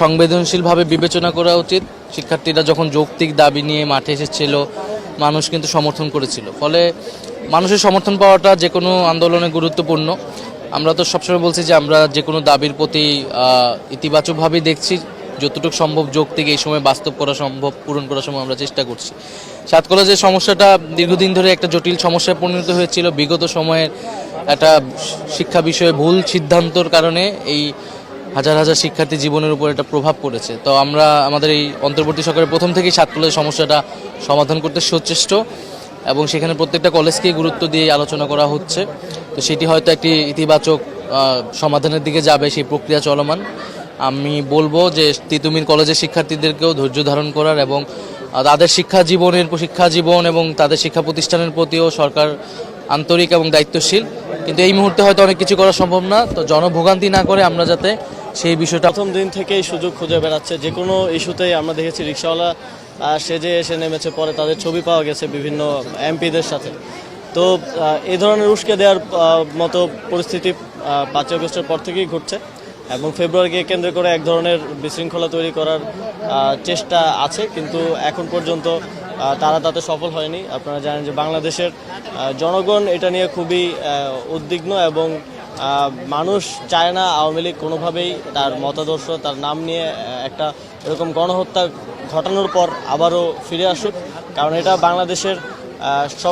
সংবেদনশীলভাবে বিবেচনা করা উচিত। শিক্ষার্থীরা যখন যৌক্তিক দাবি নিয়ে মাঠে এসেছিল, মানুষ কিন্তু সমর্থন করেছিল। ফলে মানুষের সমর্থন পাওয়াটা যে কোনো আন্দোলনে গুরুত্বপূর্ণ। আমরা তো সবসময় বলছি যে আমরা যে কোনো দাবির প্রতি ইতিবাচকভাবেই দেখছি। যতটুকু সম্ভব যৌক্তিক এই সময় বাস্তব করা সম্ভব, পূরণ করার সময় আমরা চেষ্টা করছি। সাত কলেজের সমস্যাটা দীর্ঘদিন ধরে একটা জটিল সমস্যায় পরিণত হয়েছিল। বিগত সময়ের একটা শিক্ষা বিষয়ে ভুল সিদ্ধান্তর কারণে এই হাজার হাজার শিক্ষার্থী জীবনের উপর একটা প্রভাব পড়েছে। তো আমরা আমাদের এই অন্তর্বর্তী সরকারের প্রথম থেকেই সাত কলেজের সমস্যাটা সমাধান করতে সচেষ্ট এবং সেখানে প্রত্যেকটা কলেজকেই গুরুত্ব দিয়ে আলোচনা করা হচ্ছে। তো সেটি হয়তো একটি ইতিবাচক সমাধানের দিকে যাবে সেই প্রক্রিয়া চলমান। আমি বলব যে তিতুমির কলেজের শিক্ষার্থীদেরকেও ধৈর্য ধারণ করার এবং তাদের শিক্ষা জীবনের শিক্ষা জীবন এবং তাদের শিক্ষা প্রতিষ্ঠানের প্রতিও সরকার আন্তরিক এবং দায়িত্বশীল। কিন্তু এই মুহূর্তে হয়তো অনেক কিছু করা সম্ভব না। তো জনভোগান্তি না করে আমরা যাতে সেই বিষয়টা প্রথম দিন থেকেই সুযোগ খুঁজে বেড়াচ্ছে। যে কোনো ইস্যুতেই আমরা দেখেছি রিক্সাওয়ালা সেজে এসে নেমেছে, পরে তাদের ছবি পাওয়া গেছে বিভিন্ন এমপিদের সাথে। তো এই ধরনের উস্কে দেওয়ার মতো পরিস্থিতি পাঁচই আগস্টের পর থেকেই ঘটছে এবং ফেব্রুয়ারিকে কেন্দ্র করে এক ধরনের বিশৃঙ্খলা তৈরি করার চেষ্টা আছে। কিন্তু এখন পর্যন্ত তারা তাতে সফল হয়নি। আপনারা জানেন যে বাংলাদেশের জনগণ এটা নিয়ে খুবই উদ্বিগ্ন এবং মানুষ চায় না আওয়ামী লীগ কোনোভাবেই তার মতাদর্শ, তার নাম নিয়ে একটা এরকম গণহত্যা ঘটানোর পর আবারও ফিরে আসুক। কারণ এটা বাংলাদেশের সব